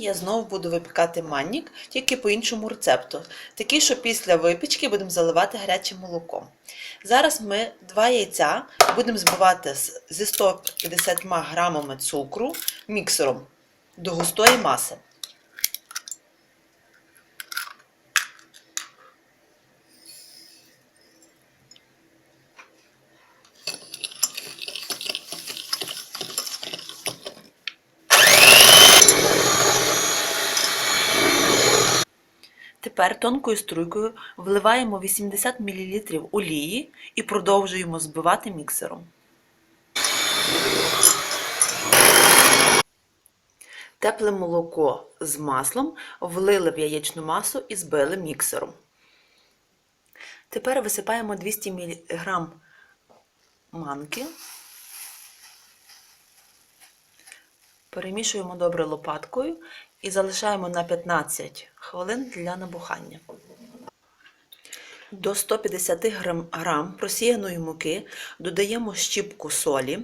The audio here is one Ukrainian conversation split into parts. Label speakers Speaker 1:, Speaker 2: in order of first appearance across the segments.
Speaker 1: Я знову буду випікати маннік, тільки по іншому рецепту. Такий, що після випічки будемо заливати гарячим молоком. Зараз ми два яйця будемо збивати зі 150 грамами цукру міксером до густої маси. Тепер тонкою струйкою вливаємо 80 мл олії і продовжуємо збивати міксером. Тепле молоко з маслом влили в яєчну масу і збили міксером. Тепер висипаємо 200 мг манки. Перемішуємо добре лопаткою і залишаємо на 15 хвилин для набухання. До 150 грам- просіяної муки додаємо щіпку солі,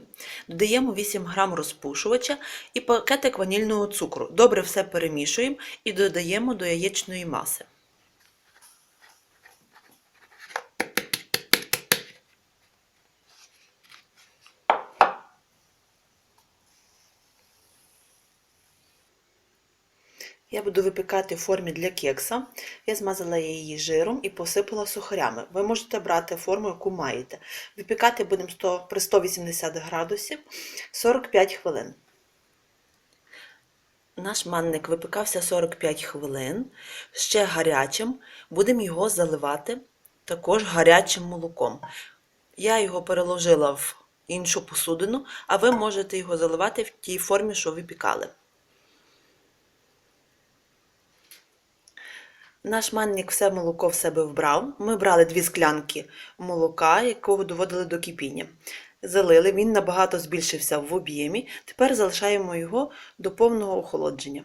Speaker 1: додаємо 8 грам розпушувача і пакетик ванільного цукру. Добре все перемішуємо і додаємо до яєчної маси. Я буду випікати в формі для кекса. Я змазала її жиром і посипала сухарями. Ви можете брати форму, яку маєте. Випікати будемо 100, при 180 градусів 45 хвилин. Наш манник випікався 45 хвилин, ще гарячим. Будемо його заливати також гарячим молоком. Я його переложила в іншу посудину, а ви можете його заливати в тій формі, що випікали. Наш манник все молоко в себе вбрав. Ми брали дві склянки молока, якого доводили до кипіння. Залили, він набагато збільшився в об'ємі. Тепер залишаємо його до повного охолодження.